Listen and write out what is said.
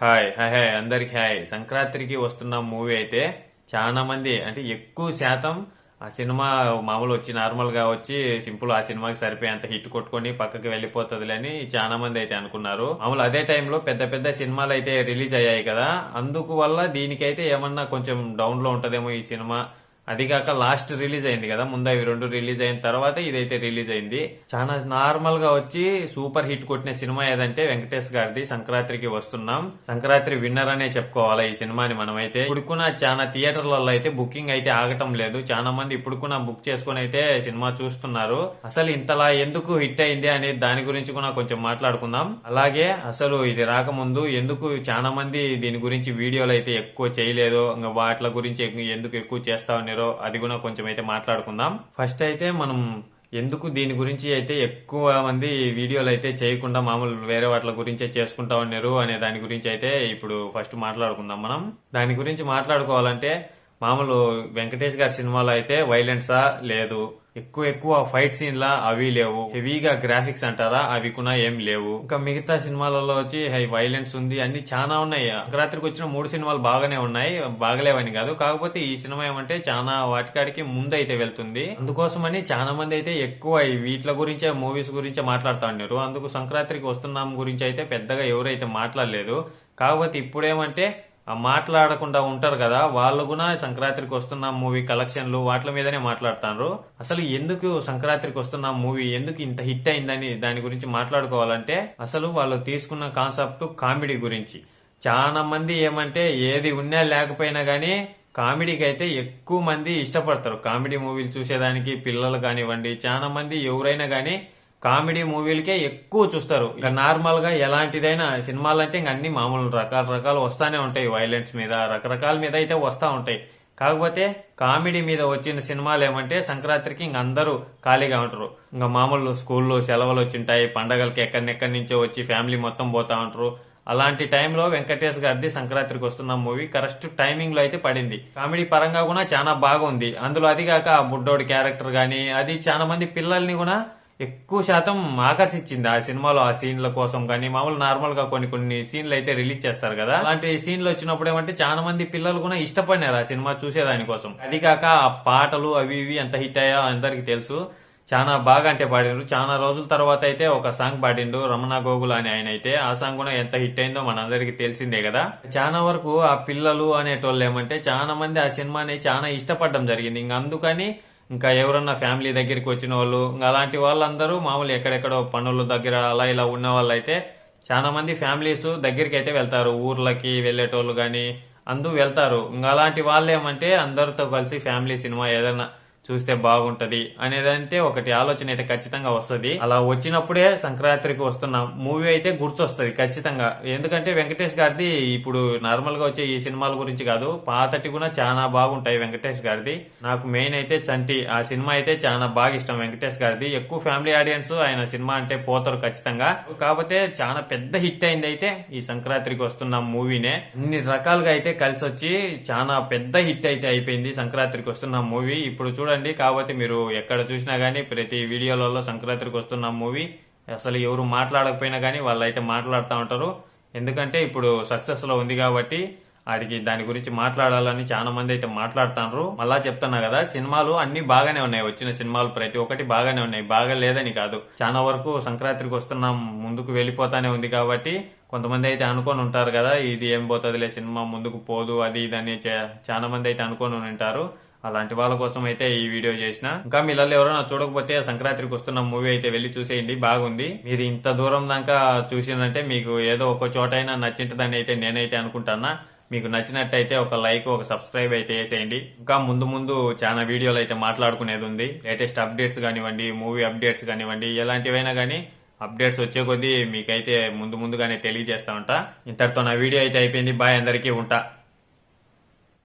Hi hi hi అందరికి hi. సంక్రాంతికి వస్తున్న మూవీ అయితే చాలా మంది అంటే ఎక్కువ శాతం ఆ సినిమా మామూలు వచ్చి నార్మల్గా వచ్చి సింపుల్ ఆ సినిమాకి సరిపోయేంత హిట్ కొట్టుకొని పక్కకి వెళ్ళిపోతుంది అని చాలా మంది అయితే అనుకున్నారు. మామూలు అదే టైంలో పెద్ద పెద్ద సినిమాలు అయితే రిలీజ్ అయ్యాయి కదా. అందుకు వల్ల దీనికైతే ఏమన్నా కొంచెం డౌన్లో ఉంటదేమో ఈ సినిమా. అది కాక లాస్ట్ రిలీజ్ అయింది కదా ముందు అవి రెండు రిలీజ్ అయిన తర్వాత ఇదైతే రిలీజ్ అయింది. చాలా నార్మల్గా వచ్చి సూపర్ హిట్ కొట్టిన సినిమా ఏదంటే వెంకటేష్ గారిది సంక్రాంతికి వస్తున్నాం. సంక్రాంతి విన్నర్ అనే చెప్పుకోవాలి ఈ సినిమాని మనమైతే. ఇప్పుడుకున్న చాలా థియేటర్లలో అయితే బుకింగ్ అయితే ఆగటం లేదు. చాలా మంది ఇప్పుడుకున్న బుక్ చేసుకుని అయితే సినిమా చూస్తున్నారు. అసలు ఇంతలా ఎందుకు హిట్ అయింది అనే దాని గురించి కూడా కొంచెం మాట్లాడుకుందాం. అలాగే అసలు ఇది రాకముందు ఎందుకు చాలా మంది దీని గురించి వీడియోలు అయితే ఎక్కువ చేయలేదు. ఇంకా వాటి గురించి ఎందుకు ఎక్కువ చేస్తా ఉన్నారో అది కూడా కొంచెం అయితే మాట్లాడుకుందాం. ఫస్ట్ అయితే మనం ఎందుకు దీని గురించి అయితే ఎక్కువ మంది వీడియోలు అయితే చేయకుండా మామూలు వేరే వాటి గురించే చేసుకుంటా ఉన్నారు అనే దాని గురించి అయితే ఇప్పుడు ఫస్ట్ మాట్లాడుకుందాం మనం. దాని గురించి మాట్లాడుకోవాలంటే మామూలు వెంకటేష్ గారి సినిమాలో అయితే వైలెన్సా లేదు. ఎక్కువ ఎక్కువ ఫైట్ సీన్లా అవి లేవు. హెవీగా గ్రాఫిక్స్ అంటారా? అవి కూడా ఏం లేవు. ఇంకా మిగతా సినిమాలలో వచ్చి హై వైలెన్స్ ఉంది అన్ని చాలా ఉన్నాయి. రాత్రికి వచ్చిన మూడు సినిమాలు బాగానే ఉన్నాయి. బాగలేవని కాదు. కాకపోతే ఈ సినిమా ఏమంటే చాలా వాటికాడికి ముందు అయితే వెళ్తుంది. అందుకోసమని చాలా మంది అయితే ఎక్కువ వీటి గురించే మూవీస్ గురించే మాట్లాడుతా ఉన్నారు. అందుకు సంక్రాంతికి వస్తున్నాం గురించి అయితే పెద్దగా ఎవరైతే మాట్లాడలేదు. కాకపోతే ఇప్పుడేమంటే మాట్లాడకుండా ఉంటారు కదా వాళ్ళు కూడా సంక్రాంతికి వస్తున్న మూవీ కలెక్షన్లు వాటి మీదనే మాట్లాడుతారు అసలు ఎందుకు సంక్రాంతికి వస్తున్న మూవీ ఎందుకు ఇంత హిట్ అయిందని దాని గురించి మాట్లాడుకోవాలంటే అసలు వాళ్ళు తీసుకున్న కాన్సెప్ట్ కామెడీ గురించి. చాలా మంది ఏమంటే ఏది ఉన్నా లేకపోయినా గానీ కామెడీకి అయితే ఎక్కువ మంది ఇష్టపడతారు. కామెడీ మూవీలు చూసేదానికి పిల్లలు కానివ్వండి చాలా మంది ఎవరైనా గానీ కామెడీ మూవీలకే ఎక్కువ చూస్తారు. ఇక నార్మల్గా ఎలాంటిదైనా సినిమాలు అంటే ఇంక అన్ని మామూలు రకాల రకాలు వస్తానే ఉంటాయి. వైలెన్స్ మీద రకరకాల మీద అయితే వస్తా ఉంటాయి. కాకపోతే కామెడీ మీద వచ్చిన సినిమాలు ఏమంటే సంక్రాంతికి ఇంక అందరూ ఖాళీగా ఉంటారు. ఇంకా మామూలు స్కూల్లో సెలవులు వచ్చింటాయి. పండగలకి ఎక్కడినెక్కడి నుంచో వచ్చి ఫ్యామిలీ మొత్తం పోతా ఉంటారు. అలాంటి టైంలో వెంకటేష్ గారిది సంక్రాంతికి వస్తున్న మూవీ కరెక్ట్ టైమింగ్లో అయితే పడింది. కామెడీ పరంగా కూడా చాలా బాగుంది. అందులో అది కాక ఆ బుడ్డోడి క్యారెక్టర్ గానీ అది చాలా మంది పిల్లల్ని కూడా ఎక్కువ శాతం ఆకర్షించింది ఆ సినిమాలో ఆ సీన్ల కోసం కానీ మామూలు నార్మల్గా కొన్ని కొన్ని సీన్లు అయితే రిలీజ్ చేస్తారు కదా. అలాంటి సీన్లు వచ్చినప్పుడు ఏమంటే చాలా మంది పిల్లలు కూడా ఇష్టపడినారు ఆ సినిమా చూసేదాని కోసం. అది కాక ఆ పాటలు అవి ఇవి ఎంత హిట్ అయ్యా అందరికి తెలుసు. చాలా బాగా అంటే పాడిండ్రు చాలా రోజుల తర్వాత అయితే ఒక సాంగ్ పాడిండు రమణ గోగుల్ అని ఆయన అయితే. ఆ సాంగ్ కూడా ఎంత హిట్ అయిందో మనందరికి తెలిసిందే కదా. చాలా వరకు ఆ పిల్లలు అనేటోళ్ళు ఏమంటే చాలా మంది ఆ సినిమాని చాలా ఇష్టపడడం జరిగింది. ఇంక అందుకని ఇంకా ఎవరన్నా ఫ్యామిలీ దగ్గరికి వచ్చిన వాళ్ళు ఇంకా అలాంటి వాళ్ళందరూ మామూలు ఎక్కడెక్కడో పనుల దగ్గర అలా ఇలా ఉన్న వాళ్ళు అయితే చాలా మంది ఫ్యామిలీస్ దగ్గరికి అయితే వెళ్తారు. ఊర్లకి వెళ్ళేటోళ్ళు కానీ అందు వెళ్తారు. ఇంకా అలాంటి వాళ్ళు ఏమంటే అందరితో కలిసి ఫ్యామిలీ సినిమా ఏదైనా చూస్తే బాగుంటది అనేదంటే ఒకటి ఆలోచన అయితే ఖచ్చితంగా వస్తది. అలా వచ్చినప్పుడే సంక్రాంతికి వస్తున్న మూవీ అయితే గుర్తొస్తది ఖచ్చితంగా. ఎందుకంటే వెంకటేష్ గారిది ఇప్పుడు నార్మల్గా వచ్చే ఈ సినిమాల గురించి కాదు పాతటి కూడా చాలా బాగుంటాయి వెంకటేష్ గారిది. నాకు మెయిన్ అయితే చంటి ఆ సినిమా అయితే చాలా బాగా ఇష్టం వెంకటేష్ గారిది. ఎక్కువ ఫ్యామిలీ ఆడియన్స్ ఆయన సినిమా అంటే పోతారు ఖచ్చితంగా. కాకపోతే చాలా పెద్ద హిట్ అయింది అయితే ఈ సంక్రాంతికి వస్తున్న మూవీనే. అన్ని రకాలుగా అయితే కలిసి వచ్చి చాలా పెద్ద హిట్ అయితే అయిపోయింది సంక్రాంతికి వస్తున్న మూవీ. ఇప్పుడు చూడండి కాబట్టి మీరు ఎక్కడ చూసినా కానీ ప్రతి వీడియోలలో సంక్రాంతికి వస్తున్న మూవీ అసలు ఎవరు మాట్లాడకపోయినా కానీ వాళ్ళు అయితే మాట్లాడుతూ ఉంటారు. ఎందుకంటే ఇప్పుడు సక్సెస్లో ఉంది కాబట్టి ఆడికి దాని గురించి మాట్లాడాలని చాలా మంది అయితే మాట్లాడుతున్నారు మళ్ళా చెప్తున్నా కదా సినిమాలు అన్ని బాగానే ఉన్నాయి. వచ్చిన సినిమాలు ప్రతి ఒక్కటి బాగానే ఉన్నాయి. బాగా లేదని కాదు. చాలా వరకు సంక్రాంతికి వస్తున్నాం ముందుకు వెళ్ళిపోతానే ఉంది కాబట్టి కొంతమంది అయితే అనుకొని ఉంటారు కదా ఇది ఏం పోతుందిలే సినిమా ముందుకు పోదు అది ఇది అని చే- చాలా మంది అయితే అనుకొని ఉంటారు. అలాంటి వాళ్ళ కోసం అయితే ఈ వీడియో చేసిన. ఇంకా మీలలో ఎవరైనా చూడకపోతే సంక్రాంతికి వస్తున్న మూవీ అయితే వెళ్ళి చూసేయండి బాగుంది. మీరు ఇంత దూరం దాకా చూసిందంటే మీకు ఏదో ఒక చోట అయినా నచ్చింటదని అయితే నేనైతే అనుకుంటానా మీకు నచ్చినట్టయితే ఒక లైక్ ఒక సబ్స్క్రైబ్ అయితే వేసేయండి ఇంకా ముందు ముందు చాలా వీడియోలు అయితే మాట్లాడుకునేది ఉంది. లేటెస్ట్ అప్డేట్స్ కానివ్వండి మూవీ అప్డేట్స్ కానివ్వండి ఎలాంటివైనా కానీ అప్డేట్స్ వచ్చే కొద్దీ మీకైతే ముందు ముందుగానే తెలియజేస్తా ఉంటా. ఇంతటితో నా వీడియో అయితే అయిపోయింది. బాయ్ అందరికీ ఉంటా.